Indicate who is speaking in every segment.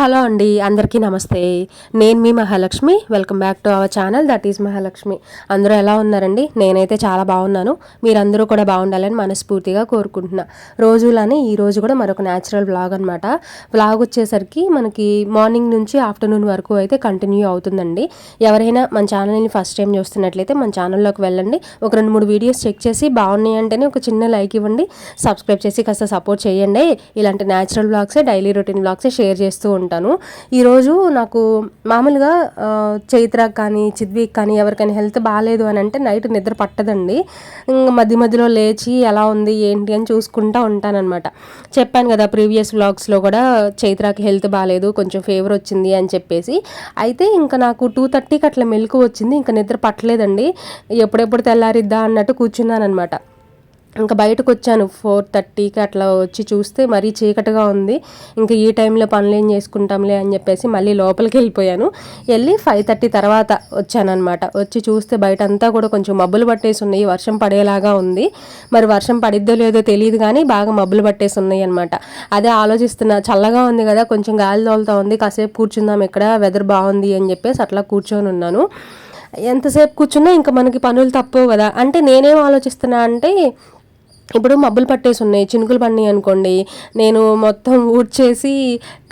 Speaker 1: Hello అండి అందరికీ నమస్తే. నేను మీ Mahalakshmi. Welcome back to our channel that is Mahalakshmi. అందరూ ఎలా ఉన్నారండి? నేనైతే చాలా బాగున్నాను. మీరందరూ కూడా బాగుండాలని మనస్ఫూర్తిగా కోరుకుంటున్నా. రోజులానే ఈ రోజు కూడా మరొక న్యాచురల్ వ్లాగ్ అనమాట వ్లాగ్ వచ్చేసరికి మనకి మార్నింగ్ నుంచి ఆఫ్టర్నూన్ వరకు అయితే కంటిన్యూ అవుతుందండి. ఎవరైనా మన ఛానల్ని ఫస్ట్ టైం చూస్తున్నట్లయితే మన ఛానల్లోకి వెళ్ళండి. ఒక రెండు మూడు వీడియోస్ చెక్ చేసి బాగున్నాయి అంటేనే ఒక చిన్న లైక్ ఇవ్వండి. సబ్స్క్రైబ్ చేసి కాస్త సపోర్ట్ చేయండి. ఇలాంటి న్యాచురల్ వ్లాగ్సే డైలీ రొటీన్ వ్లాగ్సే షేర్ చేస్తూ ఉంటాను ఈరోజు నాకు మామూలుగా చైత్రకు కానీ చిద్వీక్ కానీ ఎవరికైనా హెల్త్ బాగాలేదు అని అంటే నైట్ నిద్ర పట్టదండి. మధ్య మధ్యలో లేచి ఎలా ఉంది ఏంటి అని చూసుకుంటూ ఉంటానన్నమాట. చెప్పాను కదా ప్రీవియస్ వ్లాగ్స్లో కూడా చైత్రాకి హెల్త్ బాగాలేదు కొంచెం ఫీవర్ వచ్చింది అని చెప్పేసి. అయితే ఇంకా నాకు టూ థర్టీకి అట్లా మెలకు వచ్చింది ఇంకా నిద్ర పట్టలేదండి. ఎప్పుడెప్పుడు తెల్లారిద్దా అన్నట్టు కూర్చున్నాను అనమాట ఇంకా బయటకు వచ్చాను ఫోర్ థర్టీకి అట్లా వచ్చి చూస్తే మరీ చీకటిగా ఉంది. ఇంకా ఈ టైంలో పనులు ఏం చేసుకుంటాంలే అని చెప్పేసి మళ్ళీ లోపలికి వెళ్ళిపోయాను. వెళ్ళి ఫైవ్ థర్టీ తర్వాత వచ్చానమాట వచ్చి చూస్తే బయట అంతా కూడా కొంచెం మబ్బులు పట్టేసి ఉన్నాయి. వర్షం పడేలాగా ఉంది. మరి వర్షం పడిద్దో లేదో తెలియదు కానీ బాగా మబ్బులు పట్టేసి ఉన్నాయి అనమాట అదే ఆలోచిస్తున్నా. చల్లగా ఉంది కదా కొంచెం గాలి తోలుతా ఉంది. కాసేపు కూర్చుందాం ఇక్కడ వెదర్ బాగుంది అని చెప్పేసి అట్లా కూర్చొని ఉన్నాను. ఎంతసేపు కూర్చున్నా ఇంకా మనకి పనులు తప్పవు కదా. అంటే నేనేం ఆలోచిస్తున్నా అంటే ఇప్పుడు మబ్బులు పట్టేసి ఉన్నాయి చినుకులు పడినాయి అనుకోండి నేను మొత్తం ఊడ్చేసి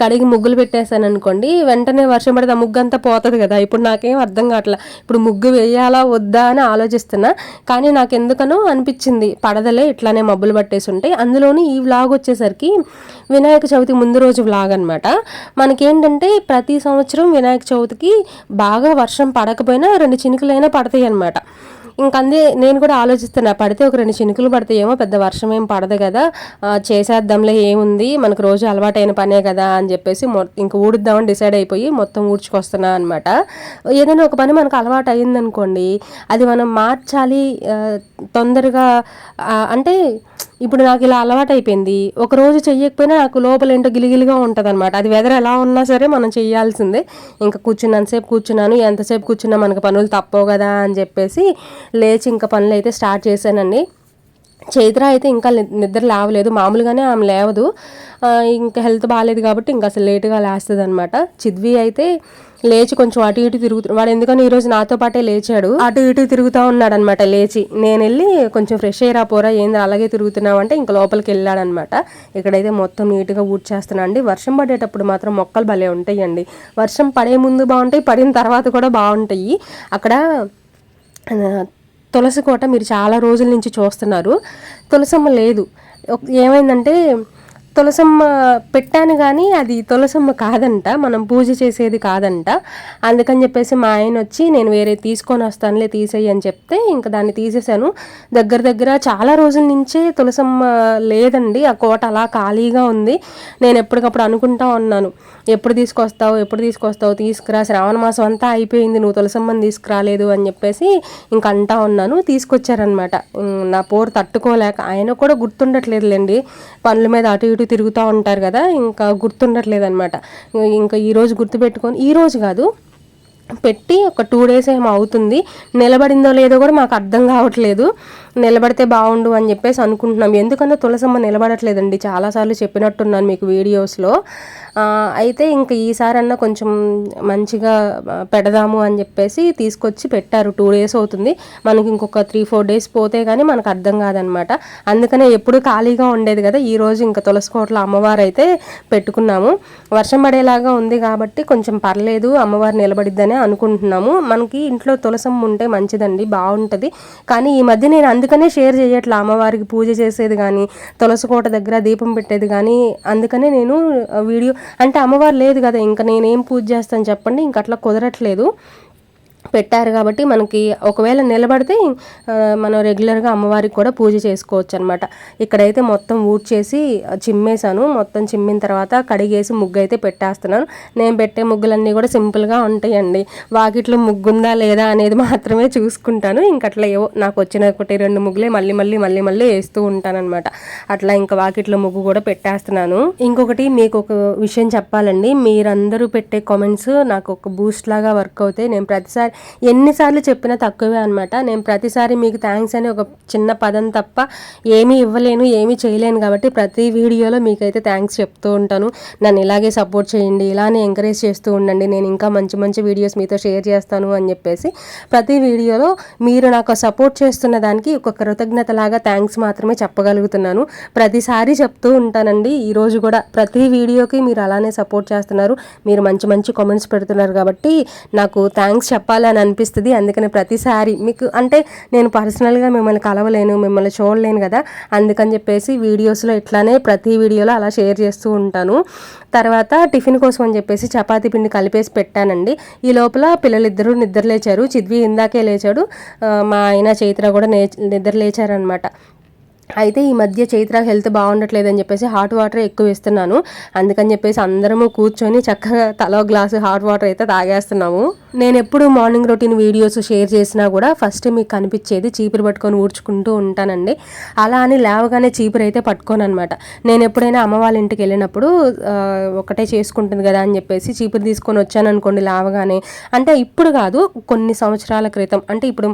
Speaker 1: కడిగి ముగ్గులు పెట్టేశాను అనుకోండి వెంటనే వర్షం పడితే ఆ ముగ్గు అంతా పోతుంది కదా. ఇప్పుడు నాకేం అర్థం కావట్లా. ఇప్పుడు ముగ్గు వేయాలా వద్దా అని ఆలోచిస్తున్నా. కానీ నాకు ఎందుకనో అనిపించింది. పడదలే ఇట్లానే మబ్బులు పట్టేసి ఉంటాయి అందులోని ఈ వ్లాగ్ వచ్చేసరికి వినాయక చవితి ముందు రోజు వ్లాగ్ అనమాట మనకేంటంటే ప్రతి సంవత్సరం వినాయక చవితికి బాగా వర్షం పడకపోయినా రెండు చినుకులైనా పడతాయి అనమాట ఇంకందే నేను కూడా ఆలోచిస్తున్నా పడితే ఒక రెండు చినుకులు పడతాయేమో పెద్ద వర్షం ఏం పడదు కదా చేసేద్దాంలే ఏముంది మనకు రోజు అలవాటైన పనే కదా అని చెప్పేసి ఇంక ఊడుద్దామని డిసైడ్ అయిపోయి మొత్తం ఊడ్చుకొస్తున్నా అనమాట ఏదైనా ఒక పని మనకు అలవాటు అయిందనుకోండి అది మనం మార్చాలి తొందరగా అంటే ఇప్పుడు నాకు ఇలా అలవాటు అయిపోయింది ఒక రోజు చెయ్యకపోయినా నాకు లోపల ఏంటో గిలిగిలిగా ఉంటుంది అనమాట అది వెదర్ ఎలా ఉన్నా సరే మనం చేయాల్సిందే ఇంకా కూర్చున్నంతసేపు కూర్చున్నాను ఎంతసేపు కూర్చున్నా మనకు పనులు తప్పవు కదా అని చెప్పేసి లేచి ఇంకా పనులు అయితే స్టార్ట్ చేశానండి. చైత్ర అయితే ఇంకా నిద్ర లేవలేదు. మామూలుగానే ఆమె లేవదు. ఇంకా హెల్త్ బాగాలేదు కాబట్టి ఇంకా అసలు లేటుగా లేస్తుంది అనమాట చిద్వి అయితే లేచి కొంచెం అటు ఇటు తిరుగుతు వాడు ఎందుకని ఈరోజు నాతో పాటే లేచాడు? అటు ఇటు తిరుగుతూ ఉన్నాడు అనమాట లేచి. నేను వెళ్ళి కొంచెం ఫ్రెష్ అయ్యి పోరా ఏంది అలాగే తిరుగుతున్నావు అంటే ఇంకా లోపలికి వెళ్ళాడనమాట ఇక్కడైతే మొత్తం నీట్గా ఊడ్చేస్తున్నా అండి. వర్షం పడేటప్పుడు మాత్రం మొక్కలు భలే ఉంటాయండి. వర్షం పడే ముందు బాగుంటాయి పడిన తర్వాత కూడా బాగుంటాయి. అక్కడ తులసి కోట మీరు చాలా రోజుల నుంచి చూస్తున్నారు. తులసమ్మ లేదు. ఏమైందంటే తులసమ్మ పెట్టాను కానీ అది తులసమ్మ కాదంట మనం పూజ చేసేది కాదంట. అందుకని చెప్పేసి మా ఆయన వచ్చి నేను వేరే తీసుకొని వస్తానులే తీసేయి అని చెప్తే ఇంకా దాన్ని తీసేసాను దగ్గర దగ్గర చాలా రోజుల నుంచే తులసమ్మ లేదండి. ఆ కోట అలా ఖాళీగా ఉంది. నేను ఎప్పటికప్పుడు అనుకుంటా ఉన్నాను. ఎప్పుడు తీసుకొస్తావు ఎప్పుడు తీసుకొస్తావు తీసుకురా. శ్రావణ మాసం అంతా అయిపోయింది నువ్వు తులసమ్మని తీసుకురాలేదు అని చెప్పేసి ఇంక అంటా ఉన్నాను. తీసుకొచ్చారనమాట నా పోరు తట్టుకోలేక ఆయన కూడా గుర్తుండట్లేదులేండి. పనుల మీద అటు ఇటు తిరుగుతూ ఉంటారు కదా ఇంకా గుర్తుండట్లేదు అనమాట ఇంకా ఈరోజు గుర్తుపెట్టుకొని ఈరోజు కాదు పెట్టి ఒక టూ డేస్ ఏమో అవుతుంది. నిలబడిందో లేదో కూడా మాకు అర్థం కావట్లేదు. నిలబడితే బాగుండు అని చెప్పేసి అనుకుంటున్నాం. ఎందుకంటే తులసమ్మ నిలబడట్లేదండి. చాలాసార్లు చెప్పినట్టున్నాను మీకు వీడియోస్లో. అయితే ఇంక ఈసారన్నా కొంచెం మంచిగా పెడదాము అని చెప్పేసి తీసుకొచ్చి పెట్టారు. టూ డేస్ అవుతుంది. మనకి ఇంకొక త్రీ ఫోర్ డేస్ పోతే కానీ మనకు అర్థం కాదనమాట. అందుకనే ఎప్పుడు ఖాళీగా ఉండేది కదా. ఈరోజు ఇంకా తులసికోటలో అమ్మవారు అయితే పెట్టుకున్నాము. వర్షం పడేలాగా ఉంది కాబట్టి కొంచెం పర్లేదు అమ్మవారు నిలబడిద్దనే అనుకుంటున్నాము. మనకి ఇంట్లో తులసమ్మ ఉంటే మంచిదండి బాగుంటుంది. కానీ ఈ మధ్య నేను అందుకనే షేర్ చేయట్లా. అమ్మవారికి పూజ చేసేది కానీ తులసి కోట దగ్గర దీపం పెట్టేది కానీ అందుకనే నేను వీడియో అంటే అమ్మవారు లేదు కదా ఇంకా నేనేం పూజ చేస్తాను చెప్పండి ఇంక అట్లా కుదరట్లేదు. పెట్టారు కాబట్టి మనకి ఒకవేళ నిలబడితే మనం రెగ్యులర్గా అమ్మవారికి కూడా పూజ చేసుకోవచ్చు అనమాట ఇక్కడైతే మొత్తం ఊడ్చేసి చిమ్మేశాను. మొత్తం చిమ్మిన తర్వాత కడిగేసి ముగ్గు అయితే పెట్టేస్తున్నాను. నేను పెట్టే ముగ్గులన్నీ కూడా సింపుల్గా ఉంటాయండి. వాకిట్లో ముగ్గుందా లేదా అనేది మాత్రమే చూసుకుంటాను. ఇంకట్లా ఏవో నాకు వచ్చిన ఒకటి రెండు ముగ్గులే మళ్ళీ మళ్ళీ మళ్ళీ మళ్ళీ వేస్తూ ఉంటానన్నమాట. అట్లా ఇంకా వాకిట్లో ముగ్గు కూడా పెట్టేస్తున్నాను. ఇంకొకటి మీకు ఒక విషయం చెప్పాలండి. మీరందరూ పెట్టే కామెంట్స్ నాకు ఒక బూస్ట్ లాగా వర్క్ అవుతాయి. నేను ప్రతిసారి ప్రతిసారి ఎన్నిసార్లు చెప్పినా తక్కువే అనమాట నేను ప్రతిసారి మీకు థ్యాంక్స్ అని ఒక చిన్న పదం తప్ప ఏమీ ఇవ్వలేను ఏమీ చేయలేను కాబట్టి ప్రతి వీడియోలో మీకైతే థ్యాంక్స్ చెప్తూ ఉంటాను. నన్ను ఇలాగే సపోర్ట్ చేయండి ఇలానే ఎంకరేజ్ చేస్తూ ఉండండి. నేను ఇంకా మంచి మంచి వీడియోస్ మీతో షేర్ చేస్తాను అని చెప్పేసి ప్రతి వీడియోలో మీరు నాకు సపోర్ట్ చేస్తున్న దానికి ఒక కృతజ్ఞతలాగా థ్యాంక్స్ మాత్రమే చెప్పగలుగుతున్నాను. ప్రతిసారి చెప్తూ ఉంటానండి. ఈరోజు కూడా ప్రతి వీడియోకి మీరు అలానే సపోర్ట్ చేస్తున్నారు. మీరు మంచి మంచి కామెంట్స్ పెడుతున్నారు కాబట్టి నాకు థ్యాంక్స్ కలవాలని అనిపిస్తుంది. అందుకని ప్రతిసారి మీకు అంటే నేను పర్సనల్గా మిమ్మల్ని కలవలేను మిమ్మల్ని చూడలేను కదా. అందుకని చెప్పేసి వీడియోస్లో ఇట్లానే ప్రతి వీడియోలో అలా షేర్ చేస్తూ ఉంటాను. తర్వాత టిఫిన్ కోసం అని చెప్పేసి చపాతీ పిండి కలిపేసి పెట్టానండి. ఈ లోపల పిల్లలిద్దరూ నిద్ర లేచారు చిద్వి ఇందాకే లేచాడు. మా ఆయన చైత్ర కూడా నే నిద్ర లేచారనమాట అయితే ఈ మధ్య చైత్ర హెల్త్ బాగుండట్లేదు అని చెప్పేసి హాట్ వాటర్ ఎక్కువ ఇస్తున్నాను అందుకని చెప్పేసి అందరము కూర్చొని చక్కగా తలో గ్లాసు హాట్ వాటర్ అయితే తాగేస్తున్నాము. నేను ఎప్పుడు మార్నింగ్ రొటీన్ వీడియోస్ షేర్ చేసినా కూడా ఫస్ట్ మీకు కనిపించేది చీపురు పట్టుకొని ఊడ్చుకుంటూ ఉంటానండి. అలా అని లేవగానే చీపురు అయితే పట్టుకోను అనమాట నేను ఎప్పుడైనా అమ్మ వాళ్ళ ఇంటికి వెళ్ళినప్పుడు ఒకటే చేసుకుంటుంది కదా అని చెప్పేసి చీపురు తీసుకొని వచ్చాను అనుకోండి లేవగానే. అంటే ఇప్పుడు కాదు కొన్ని సంవత్సరాల క్రితం. అంటే ఇప్పుడు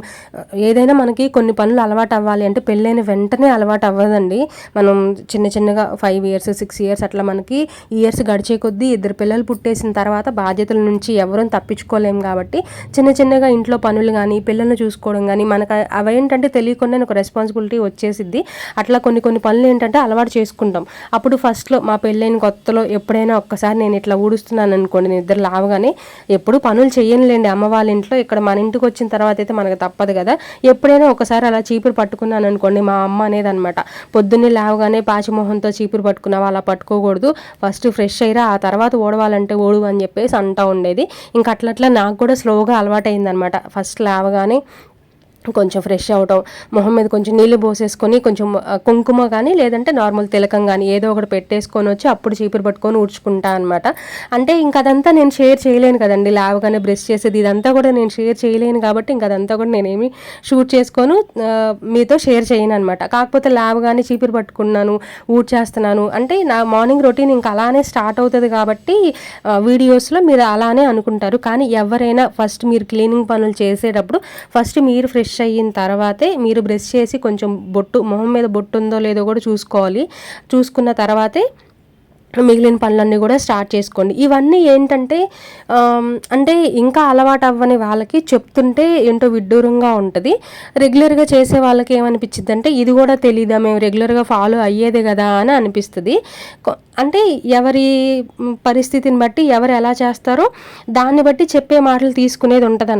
Speaker 1: ఏదైనా మనకి కొన్ని పనులు అలవాటు అవ్వాలి అంటే పెళ్ళైన వెంటనే అలవాటు అలవాటు అవ్వదండి. మనం చిన్న చిన్నగా ఫైవ్ ఇయర్స్ సిక్స్ ఇయర్స్ అట్లా మనకి ఇయర్స్ గడిచే కొద్దీ ఇద్దరు పిల్లలు పుట్టేసిన తర్వాత బాధ్యతల నుంచి ఎవరూ తప్పించుకోలేం కాబట్టి చిన్న చిన్నగా ఇంట్లో పనులు కానీ పిల్లల్ని చూసుకోవడం కానీ మనకు అవేంటంటే తెలియకుండా ఒక రెస్పాన్సిబిలిటీ వచ్చేసిద్ది. అట్లా కొన్ని కొన్ని పనులు ఏంటంటే అలవాటు చేసుకుంటాం. అప్పుడు ఫస్ట్లో మా పెళ్ళైన కొత్తలో ఎప్పుడైనా ఒక్కసారి నేను ఇట్లా ఊడుస్తున్నాను అనుకోండి నేను ఇద్దరు లావగానే. ఎప్పుడు పనులు చేయనులేండి అమ్మ వాళ్ళ ఇంట్లో ఇక్కడ మన ఇంటికి వచ్చిన తర్వాత అయితే మనకు తప్పదు కదా. ఎప్పుడైనా ఒకసారి అలా చీపురు పట్టుకున్నాను అనుకోండి మా అమ్మ అనేది అనమాట పొద్దున్నే లేవగానే పాచిమోహంతో చీపురు పట్టుకున్నావా అలా పట్టుకోకూడదు. ఫస్ట్ ఫ్రెష్ అయ్యిరా ఆ తర్వాత ఓడవాలంటే ఓడు అని చెప్పేసి అంటూ ఉండేది. ఇంకా అట్లట్లా నాకు కూడా స్లోగా అలవాటైందనమాట ఫస్ట్ లేవగానే కొంచెం ఫ్రెష్ అవటం మొహం మీద కొంచెం నీళ్ళు పోసేసుకొని కొంచెం కుంకుమ కానీ లేదంటే నార్మల్ తిలకం కానీ ఏదో ఒకటి పెట్టేసుకొని వచ్చి అప్పుడు చీపురు పట్టుకొని ఊడ్చుకుంటా అనమాట అంటే ఇంక అదంతా నేను షేర్ చేయలేను కదండి. లేవగానే బ్రష్ చేసేది ఇదంతా కూడా నేను షేర్ చేయలేను కాబట్టి ఇంక అదంతా కూడా నేనేమి షూట్ చేసుకొని మీతో షేర్ చేయను అనమాట కాకపోతే లేవగానే చీపురు పట్టుకున్నాను ఊడ్చేస్తున్నాను. అంటే నా మార్నింగ్ రొటీన్ ఇంకా అలానే స్టార్ట్ అవుతుంది కాబట్టి వీడియోస్లో మీరు అలానే అనుకుంటారు. కానీ ఎవరైనా ఫస్ట్ మీరు క్లీనింగ్ పనులు చేసేటప్పుడు ఫస్ట్ మీరు ఫ్రెష్ అయిన తర్వాతే మీరు బ్రష్ చేసి కొంచెం బొట్టు మొహం మీద బొట్టు ఉందో లేదో కూడా చూసుకోవాలి. చూసుకున్న తర్వాతే మిగిలిన పనులన్నీ కూడా స్టార్ట్ చేసుకోండి. ఇవన్నీ ఏంటంటే అంటే ఇంకా అలవాటు అవ్వని వాళ్ళకి చెప్తుంటే ఏంటో విడ్డూరంగా ఉంటుంది. రెగ్యులర్గా చేసే వాళ్ళకి ఏమనిపించింది అంటే ఇది కూడా తెలీదా మేము రెగ్యులర్గా ఫాలో అయ్యేదే కదా అని అనిపిస్తుంది. అంటే ఎవరి పరిస్థితిని బట్టి ఎవరు ఎలా చేస్తారో దాన్ని బట్టి చెప్పే మాటలు తీసుకునేది ఉంటుంది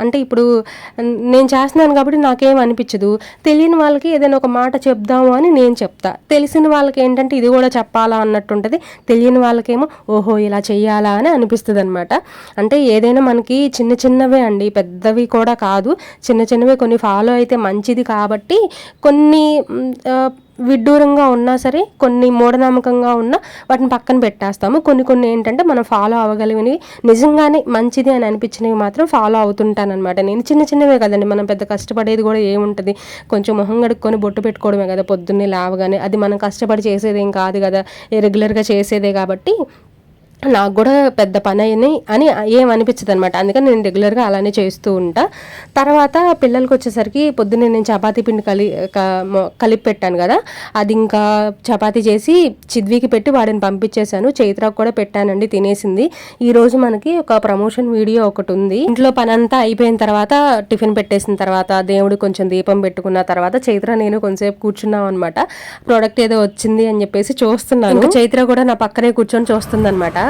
Speaker 1: అంటే ఇప్పుడు నేను చేస్తున్నాను కాబట్టి నాకేం అనిపించదు తెలియని వాళ్ళకి ఏదైనా ఒక మాట చెప్దాము అని నేను చెప్తా. తెలిసిన వాళ్ళకి ఏంటంటే ఇది కూడా చెప్పాలా అన్నట్టు ఉంటుంది తెలియని వాళ్ళకేమో ఓహో ఇలా చేయాలా అని అనిపిస్తుంది అనమాట అంటే ఏదైనా మనకి చిన్న చిన్నవే అండి పెద్దవి కూడా కాదు. చిన్న చిన్నవి కొన్ని ఫాలో అయితే మంచిది కాబట్టి కొన్ని విడ్డూరంగా ఉన్నా సరే కొన్ని మూఢనమ్మకంగా ఉన్నా వాటిని పక్కన పెట్టేస్తాము. కొన్ని కొన్ని ఏంటంటే మనం ఫాలో అవ్వగలిగినవి. నిజంగానే మంచిది అని అనిపించినవి మాత్రం ఫాలో అవుతుంటాను అనమాట నేను చిన్న చిన్నవే కదండి. మనం పెద్ద కష్టపడేది కూడా ఏముంటుంది? కొంచెం మొహం కడుక్కొని బొట్టు పెట్టుకోవడమే కదా పొద్దున్నే లేవగానే. అది మనం కష్టపడి చేసేదేం కాదు కదా. రెగ్యులర్గా చేసేదే కాబట్టి నాకు కూడా పెద్ద పని అని అని ఏం అనిపించదు అనమాట అందుకని నేను రెగ్యులర్గా అలానే చేస్తూ ఉంటా. తర్వాత పిల్లలకి వచ్చేసరికి పొద్దున్నే నేను చపాతీ పిండి కలి కలిపి పెట్టాను కదా. అది ఇంకా చపాతీ చేసి చిద్వికి పెట్టి వాడిని పంపించేశాను. చైత్రకు కూడా పెట్టానండి తినేసింది. ఈ రోజు మనకి ఒక ప్రమోషన్ వీడియో ఒకటి ఉంది. ఇంట్లో పని అంతా అయిపోయిన తర్వాత టిఫిన్ పెట్టేసిన తర్వాత దేవుడు కొంచెం దీపం పెట్టుకున్న తర్వాత చైత్ర నేను కొంచెంసేపు కూర్చున్నాం అనమాట ప్రోడక్ట్ ఏదో వచ్చింది అని చెప్పేసి చూస్తున్నాను. చైత్ర కూడా నా పక్కనే కూర్చొని చూస్తుంది అనమాట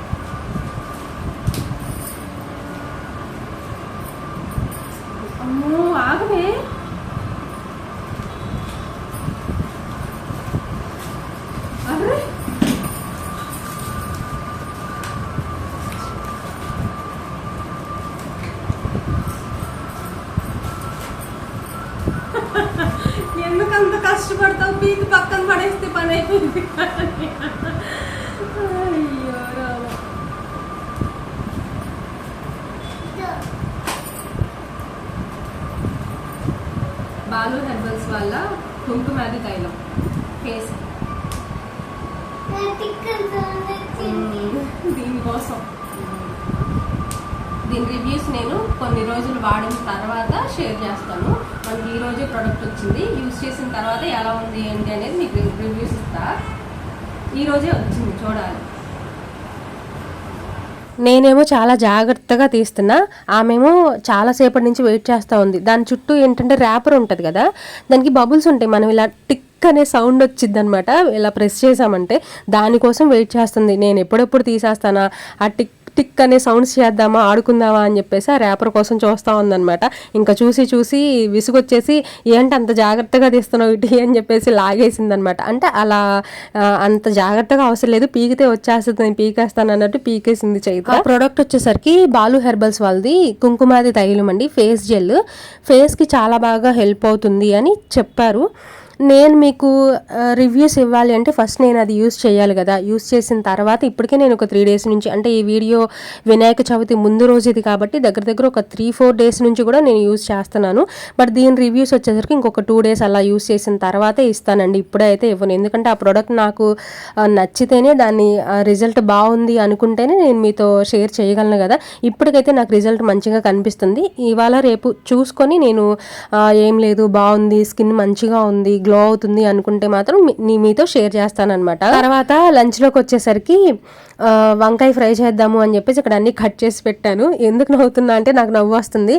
Speaker 1: బాలు హెర్బల్స్ వల్ల కుంకుమాది తైలం. ఫేస్ దీనికోసం దీని రివ్యూస్ నేను కొన్ని రోజులు వాడిన తర్వాత షేర్ చేస్తాను. మనకి ఈ రోజే ప్రోడక్ట్ వచ్చింది. యూస్ చేసిన తర్వాత ఎలా ఉంది ఏంటి అనేది మీకు రివ్యూస్ ఇస్తా. ఈ రోజే వచ్చింది చూడాలి. నేనేమో చాలా జాగ్రత్తగా తీస్తున్నా. ఆమెమో చాలాసేపటి నుంచి వెయిట్ చేస్తూ ఉంది. దాని చుట్టూ ఏంటంటే ర్యాపర్ ఉంటుంది కదా దానికి బబుల్స్ ఉంటాయి. మనం ఇలా టిక్ అనే సౌండ్ వచ్చింది అనమాట ఇలా ప్రెస్ చేసామంటే దానికోసం వెయిట్ చేస్తుంది. నేను ఎప్పుడెప్పుడు తీసేస్తానా? ఆ టిక్ టిక్ అనే సౌండ్స్ చేద్దామా ఆడుకుందామా అని చెప్పేసి ఆ ర్యాపర్ కోసం చూస్తూ ఉందనమాట ఇంకా చూసి చూసి విసుగొచ్చేసి ఏంటి అంత జాగ్రత్తగా తీస్తున్నావు ఇటు అని చెప్పేసి లాగేసిందనమాట అంటే అలా అంత జాగ్రత్తగా అవసరం లేదు. పీకితే వచ్చేస్తుంది నేను పీకేస్తాను అన్నట్టు పీకేసింది చైత ప్రోడక్ట్ వచ్చేసరికి బాలు హెర్బల్స్ వాళ్ళది కుంకుమాది తైలం అండి ఫేస్ జెల్. ఫేస్కి చాలా బాగా హెల్ప్ అవుతుంది అని చెప్పారు. నేను మీకు రివ్యూస్ ఇవ్వాలి అంటే ఫస్ట్ నేను అది యూస్ చేయాలి కదా. యూస్ చేసిన తర్వాత ఇప్పటికే నేను ఒక త్రీ డేస్ నుంచి అంటే ఈ వీడియో వినాయక చవితి ముందు రోజు ఇది కాబట్టి దగ్గర దగ్గర ఒక త్రీ ఫోర్ డేస్ నుంచి కూడా నేను యూస్ చేస్తున్నాను. బట్ దీని రివ్యూస్ వచ్చేసరికి ఇంకొక టూ డేస్ అలా యూస్ చేసిన తర్వాతే ఇస్తానండి. ఇప్పుడైతే ఇవ్వను. ఎందుకంటే ఆ ప్రోడక్ట్ నాకు నచ్చితేనే దాన్ని రిజల్ట్ బాగుంది అనుకుంటేనే నేను మీతో షేర్ చేయగలను కదా. ఇప్పటికైతే నాకు రిజల్ట్ మంచిగా కనిపిస్తుంది. ఇవాళ రేపు చూసుకొని నేను ఏం లేదు బాగుంది స్కిన్ మంచిగా ఉంది గ్లో అవుతుంది అనుకుంటే మాత్రం మీ- నీ మీతో షేర్ చేస్తానన్నమాట. తర్వాత లంచ్లోకి వచ్చేసరికి వంకాయ ఫ్రై చేద్దాము అని చెప్పేసి ఇక్కడ అన్ని కట్ చేసి పెట్టాను. ఎందుకు నవ్వుతున్నా అంటే నాకు నవ్వు వస్తుంది.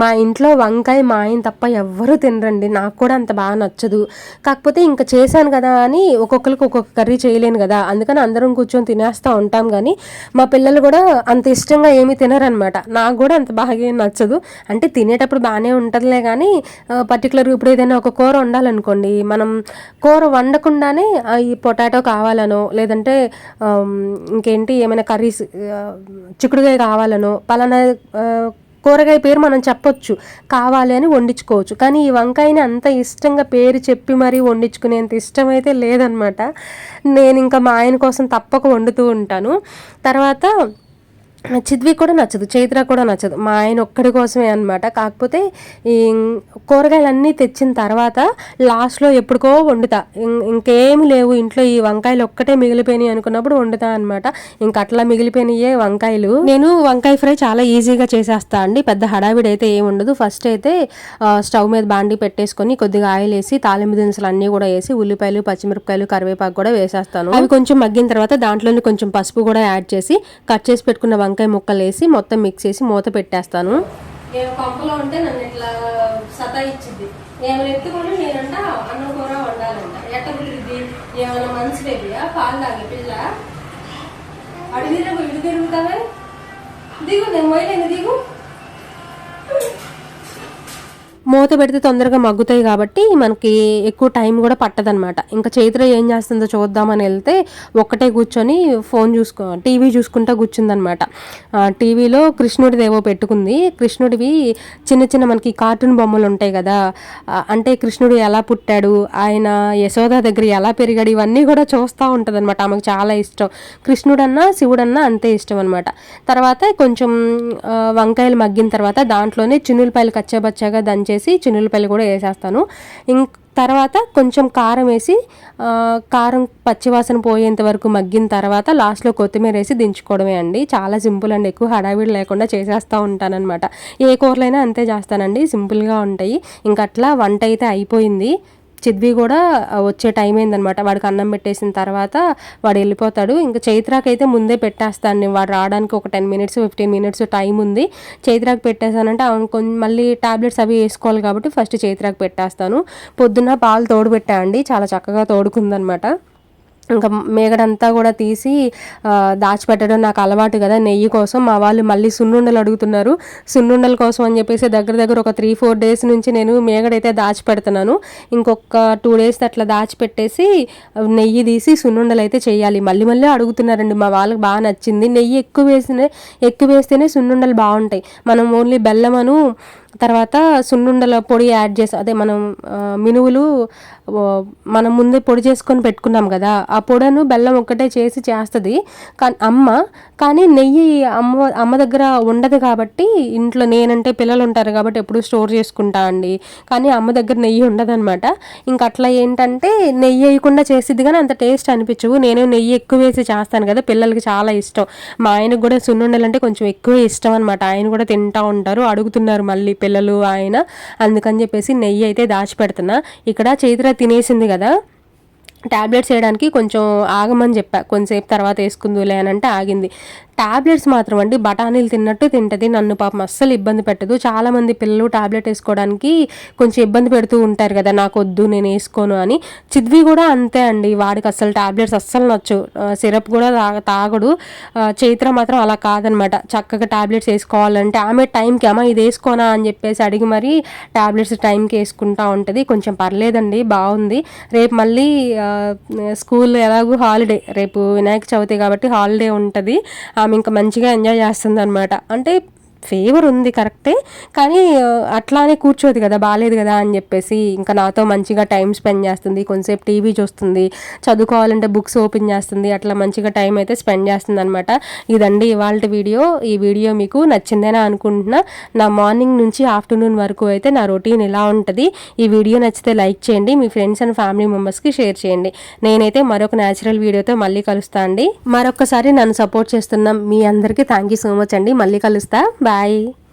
Speaker 1: మా ఇంట్లో వంకాయ మా ఆయన తప్ప ఎవ్వరూ తినరండి. నాకు కూడా అంత బాగా నచ్చదు. కాకపోతే ఇంకా చేశాను కదా అని ఒక్కొక్కరికి ఒక్కొక్క కర్రీ చేయలేను కదా. అందుకని అందరం కూర్చొని తినేస్తూ ఉంటాం కానీ మా పిల్లలు కూడా అంత ఇష్టంగా ఏమీ తినరనమాట నాకు కూడా అంత బాగా ఏం నచ్చదు. అంటే తినేటప్పుడు బాగానే ఉంటుందిలే కానీ పర్టికులర్గా ఇప్పుడు ఏదైనా ఒక కూర వండాలనుకోండి మనం కూర వండకుండానే ఈ పొటాటో కావాలనో లేదంటే ఆమ్, ఇంకేంటి ఏమైనా కర్రీస్ చిక్కుడుగాయ చిక్కుడుకాయ కావాలనో పలానా కూరగాయ పేరు మనం చెప్పొచ్చు. కావాలి అని వండించుకోవచ్చు. కానీ ఈ వంకాయని అంత ఇష్టంగా పేరు చెప్పి మరీ వండించుకునేంత ఇష్టమైతే లేదనమాట. నేను ఇంకా మా ఆయన కోసం తప్పక వండుతూ ఉంటాను. తర్వాత చిద్వి కూడా నచ్చదు చైత్ర కూడా నచ్చదు. మా ఆయన ఒక్కడి కోసమే అనమాట కాకపోతే ఈ కూరగాయలన్నీ తెచ్చిన తర్వాత లాస్ట్లో ఎప్పుడుకో వండుతా. ఇంకేమి లేవు. ఇంట్లో ఈ వంకాయలు ఒక్కటే మిగిలిపోయినాయి అనుకున్నప్పుడు వండుతా అనమాట ఇంకా అట్లా మిగిలిపోయినాయే వంకాయలు. నేను వంకాయ ఫ్రై చాలా ఈజీగా చేసేస్తా అండి. పెద్ద హడావిడి అయితే ఏమి ఉండదు. ఫస్ట్ అయితే స్టవ్ మీద బాండి పెట్టేసుకొని కొద్దిగా ఆయిల్ వేసి తాలింపు దినుసులు అన్నీ కూడా వేసి ఉల్లిపాయలు పచ్చిమిరపకాయలు కరివేపాకు కూడా వేసేస్తాను. అవి కొంచెం మగ్గిన తర్వాత దాంట్లోనే కొంచెం పసుపు కూడా యాడ్ చేసి కట్ చేసి పెట్టుకున్న వంకాయ ముక్కలు వేసి మొత్తం మిక్స్ చేసి మూత పెట్టేస్తాను. నేను పంపలో ఉంటే నన్ను ఇట్లా సతా ఇచ్చింది ఏమైనా ఎత్తుకొని నేనంట అన్నం కూర వండాలంట. ఎట్ట కుదిరిద్ది? ఏమైనా మంచి బేబీయా పాలు తాగే పిల్ల? అడిగితే ఇటు తిరుగుతావే? దిగు నేను మొయ్యలేను దిగు. మూత పెడితే తొందరగా మగ్గుతాయి కాబట్టి మనకి ఎక్కువ టైం కూడా పట్టదనమాట ఇంకా చైత్ర ఏం చేస్తుందో చూద్దామని వెళ్తే ఒక్కటే కూర్చొని ఫోన్ చూసుకో టీవీ చూసుకుంటా కూర్చుందనమాట టీవీలో కృష్ణుడిది ఏవో పెట్టుకుంది. కృష్ణుడివి చిన్న చిన్న మనకి కార్టూన్ బొమ్మలు ఉంటాయి కదా అంటే కృష్ణుడు ఎలా పుట్టాడు ఆయన యశోద దగ్గర ఎలా పెరిగాడు ఇవన్నీ కూడా చూస్తూ ఉంటుంది అనమాట ఆమెకు చాలా ఇష్టం. కృష్ణుడన్నా శివుడన్నా అంతే ఇష్టం అనమాట తర్వాత కొంచెం వంకాయలు మగ్గిన తర్వాత దాంట్లోనే చిన్నులపాయలు కచ్చాబచ్చాగా వేసి చిన్నులపల్లి కూడా వేసేస్తాను. ఇంక తర్వాత కొంచెం కారం వేసి కారం పచ్చివాసన పోయేంత వరకు మగ్గిన తర్వాత లాస్ట్లో కొత్తిమీర వేసి దించుకోవడమే అండి. చాలా సింపుల్ అండి. ఎక్కువ హడావిడి లేకుండా చేసేస్తూ ఉంటానన్నమాట. ఏ కూరలైనా అంతే చేస్తానండి. సింపుల్గా ఉంటాయి. ఇంకట్లా వంట అయితే అయిపోయింది. చిద్వి కూడా వచ్చే టైం అయిందనమాట వాడికి అన్నం పెట్టేసిన తర్వాత వాడు వెళ్ళిపోతాడు. ఇంకా చైత్రాకి అయితే ముందే పెట్టేస్తాను నేను. వాడు రావడానికి ఒక ten minutes fifteen minutes time ఉంది. చైత్రాకి పెట్టేశానంటే అవును కొంచెం మళ్ళీ టాబ్లెట్స్ అవి వేసుకోవాలి కాబట్టి ఫస్ట్ చైత్రాకి పెట్టేస్తాను. పొద్దున్న పాలు తోడు పెట్టా అండి. చాలా చక్కగా తోడుకుందనమాట ఇంకా మేగడంతా కూడా తీసి దాచిపెట్టడం నాకు అలవాటు కదా నెయ్యి కోసం. మా వాళ్ళు మళ్ళీ సున్నుండలు అడుగుతున్నారు. సున్నుండల కోసం అని చెప్పేసి దగ్గర దగ్గర ఒక త్రీ ఫోర్ డేస్ నుంచి నేను మేగడైతే దాచిపెడుతున్నాను. ఇంకొక టూ డేస్ అట్లా దాచిపెట్టేసి నెయ్యి తీసి సున్నుండలు అయితే చేయాలి. మళ్ళీ మళ్ళీ అడుగుతున్నారండి. మా వాళ్ళకి బాగా నచ్చింది. నెయ్యి ఎక్కువ వేసిన ఎక్కువ వేస్తేనే సున్నుండలు బాగుంటాయి. మనం ఓన్లీ బెల్లమను తర్వాత సున్నుండల పొడి యాడ్ చేసి అదే మనం మినువులు మనం ముందే పొడి చేసుకొని పెట్టుకున్నాం కదా ఆ పొడను బెల్లం ఒక్కటే చేసి చేస్తుంది. కానీ అమ్మ కానీ నెయ్యి అమ్మ అమ్మ దగ్గర ఉండదు కాబట్టి ఇంట్లో నేనంటే పిల్లలు ఉంటారు కాబట్టి ఎప్పుడు స్టోర్ చేసుకుంటా అండి. కానీ అమ్మ దగ్గర నెయ్యి ఉండదనమాట ఇంక అట్లా ఏంటంటే నెయ్యి వేయకుండా చేసిద్ది కానీ అంత టేస్ట్ అనిపించవు. నేను నెయ్యి ఎక్కువ వేసి చేస్తాను కదా పిల్లలకి చాలా ఇష్టం. మా ఆయనకు కూడా సున్నుండలు అంటే కొంచెం ఎక్కువ ఇష్టం అనమాట ఆయన కూడా తింటా ఉంటారు అడుగుతున్నారు మళ్ళీ పిల్లలు ఆయన. అందుకని చెప్పేసి నెయ్యి అయితే దాచిపెడుతున్నా. ఇక్కడ చైత్ర తినేసింది కదా? ట్యాబ్లెట్స్ వేయడానికి కొంచెం ఆగమని చెప్పా. కొంతసేపు తర్వాత వేసుకుందులే అని అంటే ఆగింది. ట్యాబ్లెట్స్ మాత్రం అండి బఠానీలు తిన్నట్టు తింటది. నన్ను పాపం అస్సలు ఇబ్బంది పెట్టదు. చాలామంది పిల్లలు టాబ్లెట్ వేసుకోవడానికి కొంచెం ఇబ్బంది పెడుతూ ఉంటారు కదా నాకు వద్దు నేను వేసుకోను అని. చిద్వి కూడా అంతే అండి. వాడికి అస్సలు ట్యాబ్లెట్స్ అస్సలు నచ్చు సిరప్ కూడా తాగ తాగడు. చైత్ర మాత్రం అలా కాదనమాట. చక్కగా టాబ్లెట్స్ వేసుకోవాలంటే ఆమె టైంకి అమ్మ ఇది వేసుకోనా అని చెప్పేసి అడిగి మరీ ట్యాబ్లెట్స్ టైంకి వేసుకుంటా ఉంటుంది. కొంచెం పర్లేదండి బాగుంది. రేపు మళ్ళీ స్కూల్ ఎలాగో హాలిడే రేపు వినాయక చవితి కాబట్టి హాలిడే ఉంటుంది. ఆమె ఇంకా మంచిగా ఎంజాయ్ చేస్తుంది అనమాట అంటే ఫేవర్ ఉంది కరెక్టే. కానీ అట్లానే కూర్చోదు కదా బాగాలేదు కదా అని చెప్పేసి ఇంకా నాతో మంచిగా టైం స్పెండ్ చేస్తుంది. కొంతసేపు టీవీ చూస్తుంది. చదువుకోవాలంటే బుక్స్ ఓపెన్ చేస్తుంది. అట్లా మంచిగా టైం అయితే స్పెండ్ చేస్తుంది అనమాట ఇదండి ఇవాళ వీడియో. ఈ వీడియో మీకు నచ్చిందేనా అనుకుంటున్నా నా మార్నింగ్ నుంచి ఆఫ్టర్నూన్ వరకు అయితే నా రొటీన్ ఇలా ఉంటుంది. ఈ వీడియో నచ్చితే లైక్ చేయండి. మీ ఫ్రెండ్స్ అండ్ ఫ్యామిలీ మెంబర్స్కి షేర్ చేయండి. నేనైతే మరొక న్యాచురల్ వీడియోతో మళ్ళీ కలుస్తా అండి. మరొకసారి నన్ను సపోర్ట్ చేస్తున్న మీ అందరికీ థ్యాంక్ యూ సో మచ్ అండి. మళ్ళీ కలుస్తా. బాయ్. bye.